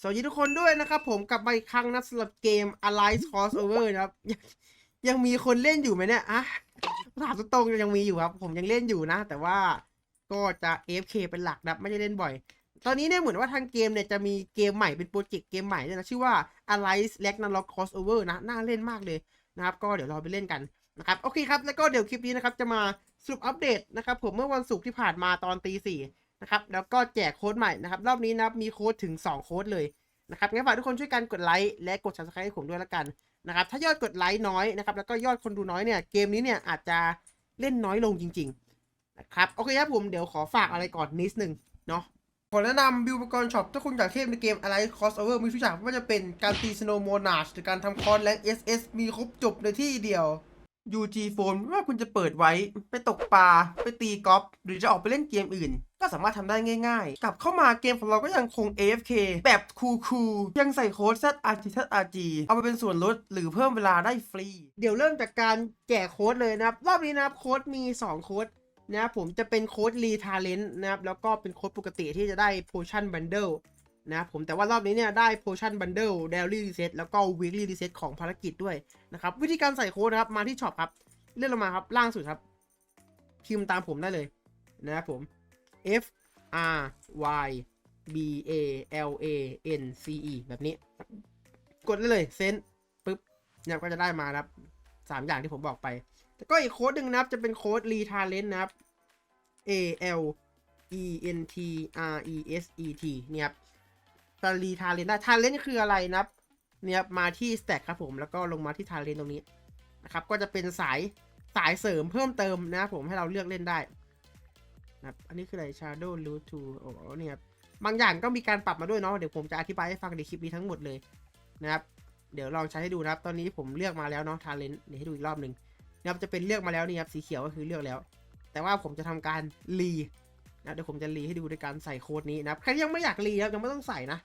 สวัสดีทุกคนด้วยนะครับผมกลับมาอีกครั้งนะสำหรับเกม Alliance Crossover นะครับยังยังมีคนเล่นอยู่ไหมเนี่ยอะถามตรงๆยังมีอยู่ครับ ผมยังเล่นอยู่นะ แต่ว่าก็จะ AFK เป็นหลักนะไม่ได้เล่นบ่อย ตอนนี้เนี่ยเหมือนว่าทางเกมเนี่ยจะมีเกมใหม่เป็นโปรเจกต์เกมใหม่ด้วยนะชื่อว่า Alliance Ragnarok Crossover นะน่าเล่นมากเลยนะครับ ก็เดี๋ยวเราไปเล่นกันนะครับโอเคครับแล้วก็เดี๋ยวคลิปนี้นะครับจะมาสรุปอัปเดตนะครับผมเมื่อวันศุกร์ที่ผ่านมาตอนตีสี่ นะครับแล้วก็แจกโค้ดใหม่นะครับรอบนี้นะครับมีโค้ดถึง 2 โค้ดเลยนะครับงั้นฝากทุกคนช่วยกันกดไลค์และกด subscribe ให้ผมด้วยละกันนะครับถ้ายอดกดไลค์น้อยนะครับแล้วก็ยอดคนดูน้อยเนี่ยเกมนี้เนี่ยอาจจะเล่นน้อยลงจริงๆนะครับโอเคครับผมเดี๋ยวขอฝากอะไรก่อนนิดนึงเนาะขอแนะนำบิวอุปกรณ์ช็อปถ้าคุณอยากเทพในเกมอะไร crossover มีทุกอย่างไม่ว่าจะเป็นการตี snow monarch หรือการทำคอนและ SS มีครบจบในที่เดียว UG Phone ไม่ว่าคุณจะเปิดไว้ไปตกปลา ไปตีกอล์ฟหรือจะออกไปเล่นเกมอื่น ก็สามารถทำได้ง่ายๆ กลับเข้ามาเกมของเราก็ยังคง AFK แบบคูลๆยังใส่โค้ด ZRG ZRG เอาไปเป็นส่วนลดหรือเพิ่มเวลาได้ฟรี เดี๋ยวเริ่มจากการแจกโค้ดเลยนะครับ รอบนี้นะครับโค้ดมี 2 โค้ดนะผมจะเป็นโค้ด r e t a l e n t นะครับแล้วก็เป็นโค้ดปกติที่จะได้ Potion Bundle น นะครับผมแต่ว่ารอบนี้เนี่ยได้ Potion Bundle Daily Reset แล้วก็ Weekly Reset ของภารกิจด้วยนะครับ วิธีการใส่โค้ดนะครับ มาที่ช็อปครับ เลื่อนลงมาครับ ล่างสุดครับ พิมพ์ตามผมได้เลยนะครับผม F R Y B A L A N C E แบบนี้ กดได้เลยเซนปึ๊บเนี่ยก็จะได้มาครับสามอย่างที่ผมบอกไป แล้วก็อีกโค้ดหนึ่งนะครับ จะเป็นโค้ด r e t a l e n t นะครับ A L E N T R E S E T เนี่ยครับ จะ r e t a l e n t ได้ talent คืออะไรนะครับเนี่ยมาที่ stack ครับผมแล้วก็ลงมาที่ talent ตรงนี้นะครับก็จะเป็นสายสายเสริมเพิ่มเติมนะครับผมให้เราเลือกเล่นได้นะครับอันนี้คืออะไร shadow root to โอ้โหเนี่ยครับบางอย่างก็มีการปรับมาด้วยเนาะเดี๋ยวผมจะอธิบายให้ฟังในคลิปนี้ทั้งหมดเลยนะครับเดี๋ยวลองใช้ให้ดูนะครับ ตอนนี้ผมเลือกมาแล้วเนาะ talent เดี๋ยวให้ดูอีกรอบหนึ่งนะครับจะเป็นเลือกมาแล้วนี่ครับสีเขียวก็คือเลือกแล้ว แต่ว่าผมจะทำการรี นะเดี๋ยวผมจะรีให้ดูด้วยการใส่โค้ดนี้นะครับใครที่ยังไม่อยากรีครับยังไม่ต้องใส่นะ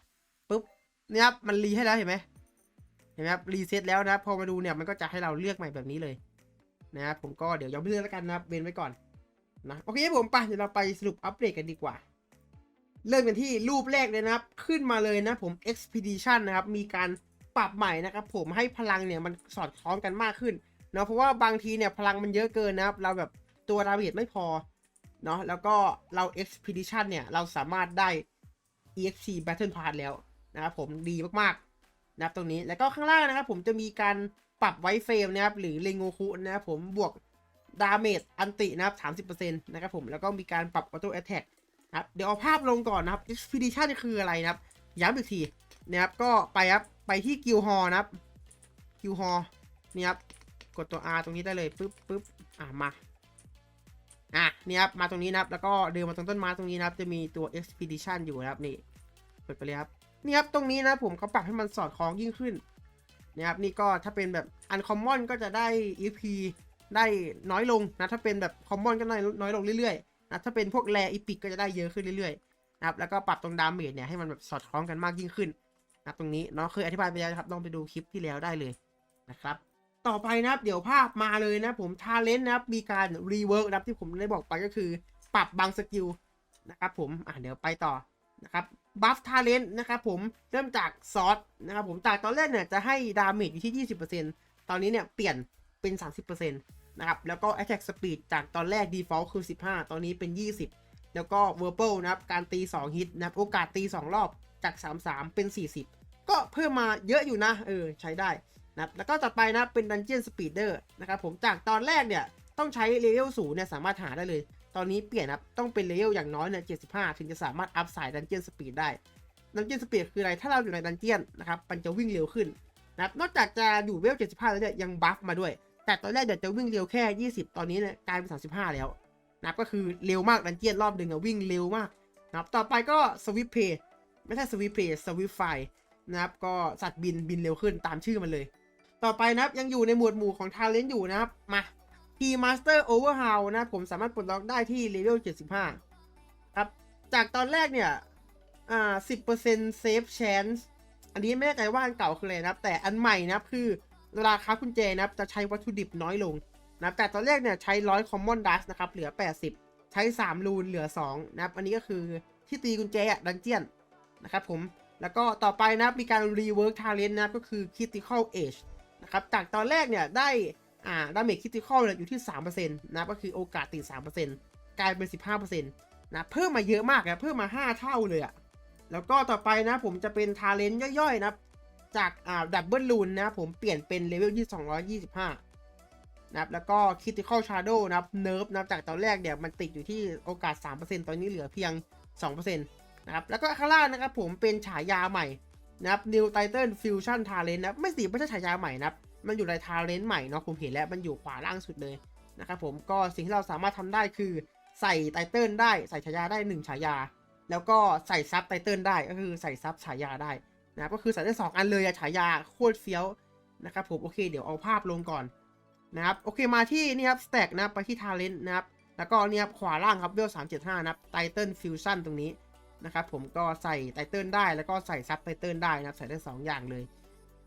ปุ๊บเนี่ยครับมันรีให้แล้วเห็นไหมเห็นไหมครับรีเซ็ตแล้วนะครับพอมาดูเนี่ยมันก็จะให้เราเลือกใหม่แบบนี้เลยนะครับผมก็เดี๋ยวย้ำเรื่องแล้วกันนะครับเบนไว้ก่อนนะโอเคผมไปเดี๋ยวเราไปสรุปอัปเดตกันดีกว่า เริ่มกันที่รูปแรกเลยนะครับ ขึ้นมาเลยนะผม Expedition นะครับ มีการปรับใหม่นะครับผมให้พลังเนี่ยมันสอดคล้องกันมากขึ้นเนาะเพราะว่าบางทีเนี่ยพลังมันเยอะเกินนะครับ เราแบบตัวดาเมจไม่พอ เนาะแล้วก็เรา Expedition เนี่ย เราสามารถได้ EXP Battle Pass แล้วนะครับผมดีมากๆนะครับตรงนี้แล้วก็ข้างล่างนะครับผมจะมีการปรับไวเฟรมนะครับหรือเลงโงคุนะครับผมบวกดาเมจอันตินะครับ30%นะครับผมแล้วก็มีการปรับออโต้แอ t แทกนะครับเดี๋ยวเอาภาพลงก่อนนะครับ Expedition คืออะไรนะครับ ย้ำอีกทีนะครับก็ไปครับไปที่กิลฮอนะครับกิลฮอนี่ครับกดตัว R ตรงนี้ได้เลยปึ๊บปึ๊บอะมา นี่ครับมาตรงนี้นะครับแล้วก็เดินมาตรงต้นไม้ตรงนี้นะครับจะมีตัว Expedition อยู่นะครับนี่เปิดไปเลยครับนี่ครับตรงนี้นะผมเขาปรับให้มันสอดคล้องยิ่งขึ้นนะครับนี่ก็ถ้าเป็นแบบ uncommon ก็จะได้ EP ได้น้อยลงนะถ้าเป็นแบบ common ก็น้อยน้อยลงเรื่อยๆนะถ้าเป็นพวกแร epic ก็จะได้เยอะขึ้นเรื่อยๆนะครับแล้วก็ปรับตรงดาเมจเนี่ยให้มันแบบสอดคล้องกันมากยิ่งขึ้นนะตรงนี้เนาะเคยอธิบายไปแล้วครับลองไปดูคลิปที่แล้วได้เลยนะครับ ต่อไปนะครับ เดี๋ยวภาพมาเลยนะผมทาเลนต์นะครับมีการ rework นะครับที่ผมได้บอกไปก็คือ ปรับบางสกิลนะครับผมอะเดี๋ยวไปต่อนะครับบัฟทาเลนต์นะครับผมเริ่มจากซอสนะครับผมจากตอนแรกเนี่ยจะให้ดาเมจอยู่ที่ 20%ตอนนี้เนี่ยเปลี่ยนเป็น 30%นะครับแล้วก็ attack speed จากตอนแรก default คือ 15 ตอนนี้เป็น 20 แล้วก็ verbal นะครับการตี 2 ฮิตนะครับโอกาสตี 2 รอบจาก 33 เป็น 40 ก็เพิ่มมาเยอะอยู่นะ เออ ใช้ได้ นะครับแล้วก็ต่อไปนะเป็น dungeon speeder นะครับผมจากตอนแรกเนี่ยต้องใช้เลเวลสูงเนี่ยสามารถหาได้เลย ตอนนี้เปลี่ยนครับต้องเป็นเลเวลอย่างน้อยเนี่ย75ถึงจะสามารถอัพสายดันเจียนสปีดได้ดันเจียนสปีดคืออะไร ถ้าเราอยู่ในดันเจียนนะครับมันจะวิ่งเร็วขึ้นนะครับนอกจากจะอยู่เลเวล75แล้วเนี่ยยังบัฟมาด้วย แต่ตอนแรกเดี๋ยวจะวิ่งเร็วแค่20ตอนนี้เนี่ยกลายเป็น35แล้วนะครับก็คือเร็วมากดันเจียนรอบหนึ่งอะวิ่งเร็วมากนะครับต่อไปก็สวิปเพย์ไม่ใช่สวิปเพย์สวิปไฟนะครับก็สัตว์บินบินเร็วขึ้นตามชื่อมันเลย ต่อไปนะครับยังอยู่ในหมวดหมู่ของทาเลนต์อยู่นะครับ มา Key Master Overhaul นะผมสามารถปลดล็อกได้ที่เลเวล75 ครับ จากตอนแรกเนี่ย อ่า 10% Save Chance อันนี้ไม่แน่ใจว่าอันเก่าคืออะไรนะครับ แต่อันใหม่นะครับคือราคากุญแจนะครับจะใช้วัตถุดิบน้อยลงนับแต่ตอนแรกเนี่ยใช้100 Common Dust นะครับเหลือ 80 ใช้ 3 รูนเหลือ 2 นะครับ อันนี้ก็คือที่ตีกุญแจอะดันเจียนนะครับผม แล้วก็ต่อไปนับมีการ rework talent นะครับก็คือ critical age นะครับ จากตอนแรกเนี่ยได้อ่าดาเมจ critical เนี่ยอยู่ที่ 3%นะครับก็คือโอกาสติด 3%กลายเป็น 15%นะเพิ่มมาเยอะมากนะเพิ่มมา 5 เท่าเลยอะแล้วก็ต่อไปนะผมจะเป็น talent ย่อยๆ นะ จากอ่าดับเบิลลูนนะผมเปลี่ยนเป็นเลเวลที่225นะครับแล้วก็ critical shadow นะครับ nerf นะจากตอนแรกเนี่ยมันติดอยู่ที่โอกาส 3%ตอนนี้เหลือเพียง 2%นะครับแล้วก็ข้างล่างนะครับผมเป็นฉายาใหม่นะครับ New Titan Fusion Talent นะไม่สิไม่ใช่ฉายาใหม่นะครับ มันอยู่ใน Talent ใหม่เนาะผมเห็นแล้วมันอยู่ขวาล่างสุดเลยนะครับผมก็สิ่งที่เราสามารถทำได้คือใส่ไตเติลได้ใส่ฉายาได้ 1 ฉายา แล้วก็ใส่ซับไตเติลได้ก็คือใส่ซับฉายาได้นะก็คือใส่ได้2อันเลยอะฉายาโคตรเฟี้ยวนะครับผมโอเคเดี๋ยวเอาภาพลงก่อนนะครับโอเคมาที่นี่ครับ stack นะไปที่ Talent นะครับแล้วก็เนี่ยครับขวาล่างครับเวล375นะครับ Titan Fusion ตรงนี้นะครับผมก็ใส่ไตเติลได้แล้วก็ใส่ซับไตเติลได้นะครับใส่ได้ 2 อย่างเลย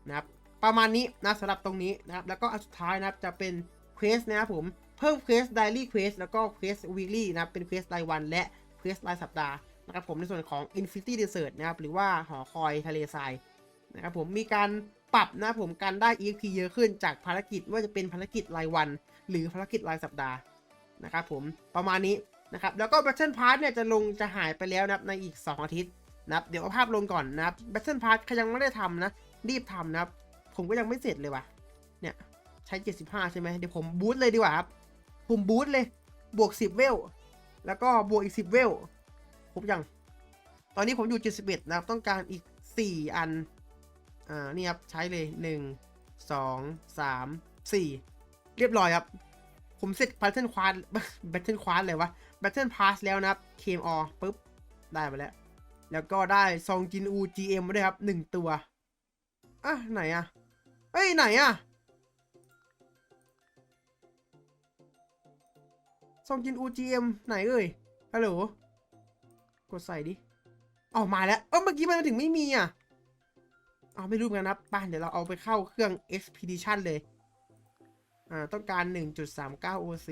นะครับ ประมาณนี้นะสำหรับตรงนี้นะครับ แล้วก็อันสุดท้ายนะครับจะเป็นเควสนะครับผมเพิ่มเควส daily quest แล้วก็เควส weekly นะครับเป็นเควสรายวัน และเควสรายสัปดาห์นะครับผมในส่วนของ infinity desert นะครับหรือว่าหอคอยทะเลทรายนะครับผมมีการปรับนะครับผมการได้ exp เยอะขึ้นจากภารกิจว่าจะเป็นภารกิจรายวัน หรือภารกิจรายสัปดาห์นะครับผมประมาณนี้นะครับแล้วก็ Battle Pass เนี่ยจะลงจะหายไปแล้วนะครับในอีก 2 อาทิตย์นะครับเดี๋ยวเอาภาพลงก่อนนะครับ Battle Pass ใครยังไม่ได้ทำนะรีบทำนะครับ ผมก็ยังไม่เสร็จเลยว่ะ เนี่ย ใช้ 75 ใช่ไหมเดี๋ยวผมบูตเลยดีกว่าครับ ผมบูตเลย บวก 10 เวล แล้วก็บวกอีก 10 เวล ครบยัง ตอนนี้ผมอยู่ 71 นะครับ ต้องการอีก 4 อัน อ่า นี่ครับ ใช้เลย 1 2 3 4 เรียบร้อยครับ ผมเสร็จ Battle Pass Battle Pass เลยวะ Battle Pass แล้วนะครับ KMO ปุ๊บ ได้มาแล้ว แล้วก็ได้ซองจินอู GM ด้วยครับหนึ่งตัวอะไหนอะ เอ้ยไหนอะซองจินอู GM ไหนเอ่ยฮัลโหลกดใส่ดิออกมาแล้วเอ้าเมื่อกี้มันถึงไม่มีอะเอาไม่รู้เหมือนกันนะครับไป้าเดี๋ยวเราเอาไปเข้าเครื่อง Expedition เลย อ่า ต้องการ 1.39 OC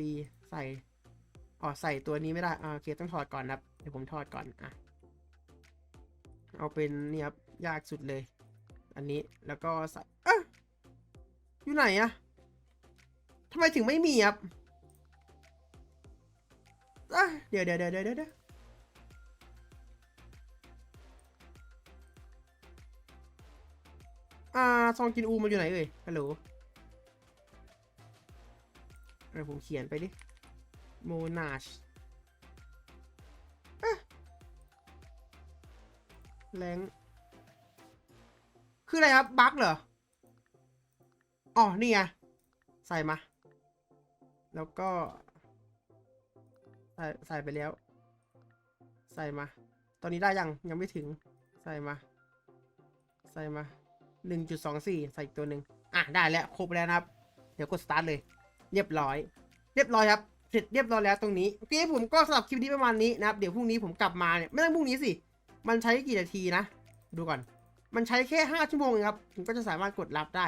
ใส่ อ๋อ ใส่ตัวนี้ไม่ได้ อ่าโอเค ต้องถอดก่อนนะครับ เดี๋ยวผมถอดก่อน อะ เอาเป็นนี่ครับ ยากสุดเลย อันนี้ แล้วก็ใส่เอ อยู่ไหนอะทำไมถึงไม่มีครับเดี๋ยวเดี๋ยวเดี๋ยวเดี๋ยวเดี๋ยวอ่าซองกินอูมันอยู่ไหนเอ่ยฮัลโหลเดี๋ยวผมเขียนไปดิโมนาชแรงคืออะไรครับ บั๊กเหรอ อ๋อ นี่ไง ใส่มา แล้วก็ ใส่ใส่ไปแล้ว ใส่มา ตอนนี้ได้ยัง ยังไม่ถึง ใส่มา ใส่มาหนึ่งจุดสองสี่ใส่อีกตัวหนึ่งอะ ได้แล้ว ครบแล้วนะครับ เดี๋ยวกดสตาร์ทเลย เรียบร้อย เรียบร้อยครับ เสร็จเรียบร้อยแล้วตรงนี้โอเคผมก็สำหรับคลิปนี้ประมาณนี้นะครับ เดี๋ยวพรุ่งนี้ผมกลับมาเนี่ย ไม่ต้องพรุ่งนี้สิ มันใช้กี่นาทีนะ ดูก่อน มันใช้แค่ 5 ชั่วโมงเองครับ ผมก็จะสามารถกดรับได้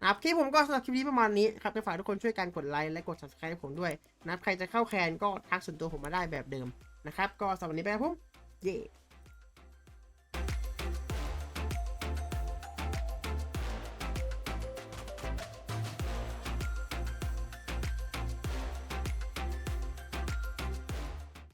นะครับคลิปผมก็สำหรับคลิปนี้ประมาณนี้ครับก็ฝากทุกคนช่วยกันกดไลค์และกด subscribe ผมด้วยนะครับใครจะเข้าแคนก็ทักส่วนตัวผมมาได้แบบเดิมนะครับก็สำหรับวันนี้ไปครับผมเย้